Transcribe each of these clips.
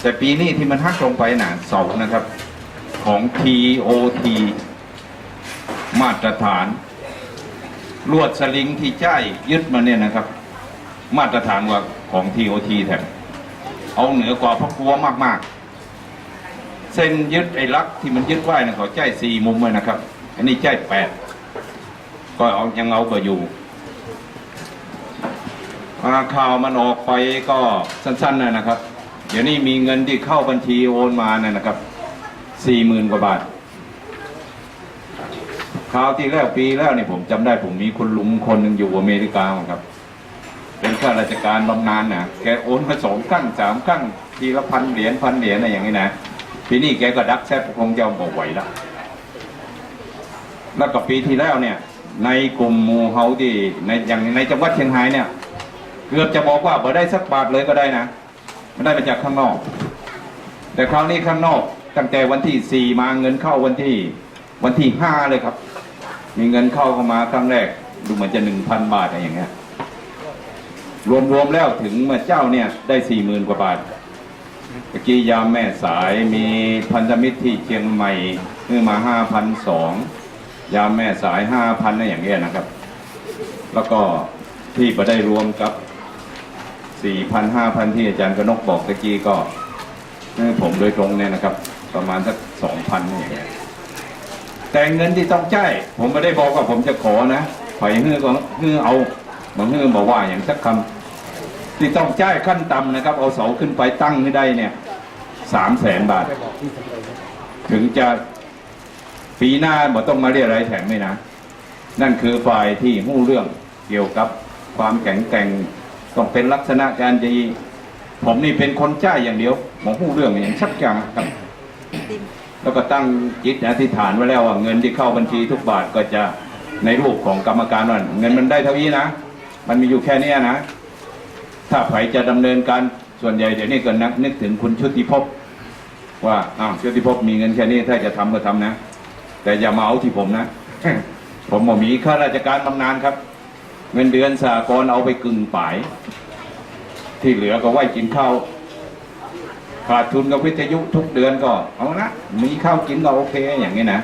แต่ปีนี้ที่มันหักลงไปหนาเสานะครับ ของ TOT มาตรฐาน ลวดสลิงที่จ่ายยึดมาเนี่ยนะครับ มาตรฐานกว่าของ TOT แถมเอาเหนือกว่าพระกัวมาก ๆ เส้นยึดไอ้ลักที่มันยึดไว้นะเขาจ่ายสี่มุมเลยนะครับ อันนี้จ่ายแปดก็เอายังเอาก็อยู่ข่าวมันออกไปก็สั้นๆนะครับ เดี๋ยวนี้มีเงินที่เข้าบัญชีโอนมาเนี่ยนะครับสี่หมื่นกว่าบาทคราวที่แล้วปีแล้วนี่ผมจำได้ผมมีคุณลุงคนหนึ่งอยู่อเมริกาครับ เป็นข้าราชการบำนาญนะแกโอนมาสองครั้งสามครั้งทีละพันเหรียญพันเหรียญอะไรอย่างนี้นะปีนี้แกก็ดักแซบคงจะบอกไหวล้วแล้วก็ปีที่แล้วเนี่ย ในกลุ่มมูเฮาที่ในอย่างในจังหวัดเชียงรายเนี่ย เกือบจะบอกว่าบ่ได้สักบาทเลยก็ได้นะ ไม่ได้มาจากข้างนอก แต่คราวนี้ข้างนอกตั้งแต่วันที่สี่มาเงินเข้าวันที่วันที่ห้าเลยครับ มีเงินเข้าเข้ามาครั้งแรก ดูเหมือนจะหนึ่งพันบาทอะไรอย่างเงี้ยรวมๆแล้วถึงเมื่อเจ้าเนี่ยได้สี่หมื่นกว่าบาทเมื่อกี้ยามแม่สายมีพันธมิตรที่เชียงใหม่ซื้อมาห้าพันสองยามแม่สายห้าพันอะไรอย่างเงี้ยนะครับ แล้วก็ที่ไปได้รวมกับ สี่พันห้าพันที่อาจารย์กนกบอกตะกี้ก็ให้ผมโดยตรงเนี่ยนะครับ ประมาณสักสองพันอย่างเงี้ยแต่เงินที่ต้องจ่ายผมไม่ได้บอกว่าผมจะขอนะไผ่เฮือก็เฮือเอาบางเฮือบอกว่าอย่างสักคำที่ต้องจ่ายขั้นต่ำนะครับ เอาเสาขึ้นไปตั้งให้ได้เนี่ยสามแสนบาท ถึงจะปีหน้าบ่ต้องมาเรียกอะไรแถมไม่นะ นั่นคือฝ่ายที่หู้เรื่องเกี่ยวกับความแข็งแกร่ง ต้องเป็นลักษณะการดี ผมนี่เป็นคนจ่ายอย่างเดียวหมอหู้เรื่องอย่างชักอย่างครับ แล้วก็ตั้งจิตอธิษฐานไว้แล้วว่าเงินที่เข้าบัญชีทุกบาทก็จะในรูปของกรรมการว่าเงินมันได้เท่านี้นะ มันมีอยู่แค่นี้นะ ถ้าไผจะดำเนินการส่วนใหญ่เดี๋ยวนี้ก็นักนึกถึงคุณชุติภพว่าอ้าวชุติภพมีเงินแค่นี้ถ้าจะทำก็ทำนะ แต่อย่ามาเอาที่ผมนะ ผมบอมีข้าราชการบำนาญครับ เงินเดือนสากลเอาไปกึ่งป่าย ที่เหลือก็ไว้กินข้าวขาดทุนกับวิทยุทุกเดือนก็เอานะมีข้าวกินก็โอเคอย่างนี้นะ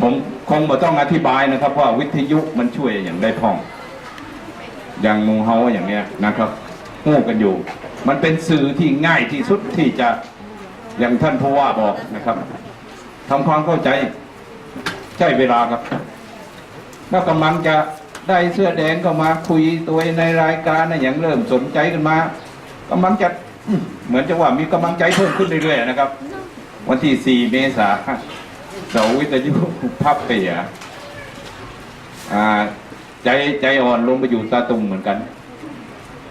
ผมคงม่ต้องอธิบายนะครับ ว่าวิทยุมันช่วยอย่างได้พ่อง อย่างมูเฮาอย่างเนี้ยนะครับหู้กันอยู่ มันเป็นสื่อที่ง่ายที่สุดที่จะอย่างท่านผู้ว่าบอกนะครับทำความเข้าใจใช้เวลาครับ แล้วกำลังจะ ได้เสื้อแดงก็มาคุยตัวในรายการนะอย่างเริ่มสนใจกันมากำลังจะเหมือนจะว่ามีกำลังใจเพิ่มขึ้นเรื่อยๆนะครับ วันที่ 4 เมษาเสาวิทยุพับเปียอ่าใจใจอ่อนลงไปอยู่ตาตุงเหมือนกัน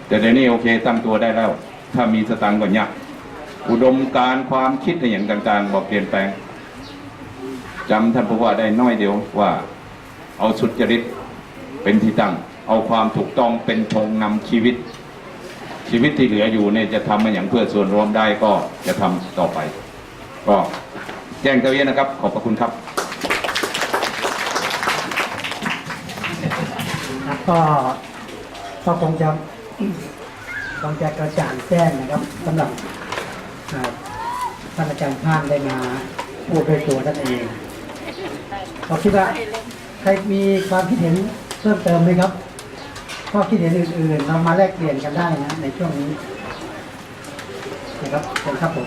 แต่เดี๋ยวนี้โอเคตั้งตัวได้แล้ว ถ้ามีสตังค์ก็ยักอุดมการความคิดในอย่างต่างๆบอกเปลี่ยนแปลงจำท่านผู้ว่าได้น้อยเดียวว่า เอาสุดจริต เป็นที่ตั้ง เอาความถูกต้องเป็นธงนำชีวิต ชีวิตที่เหลืออยู่เนี่ยจะทำมาอย่างเพื่อส่วนรวมได้ก็จะทำต่อไป ก็แจ้งเท่านี้นะครับ ขอบพระคุณครับก็ก็คงจะคงจะกระจ่างแจ้งนะครับสำหรับท่านอาจารย์พานได้มาพูดด้วยตัวท่านเองเราคิดว่าใครมีความคิดเห็น เพิ่มเติมไหมครับข้อคิดเห็นอื่นๆเรามาแลกเปลี่ยนกันได้นะในช่วงนี้นะครับขอบคุณครับผม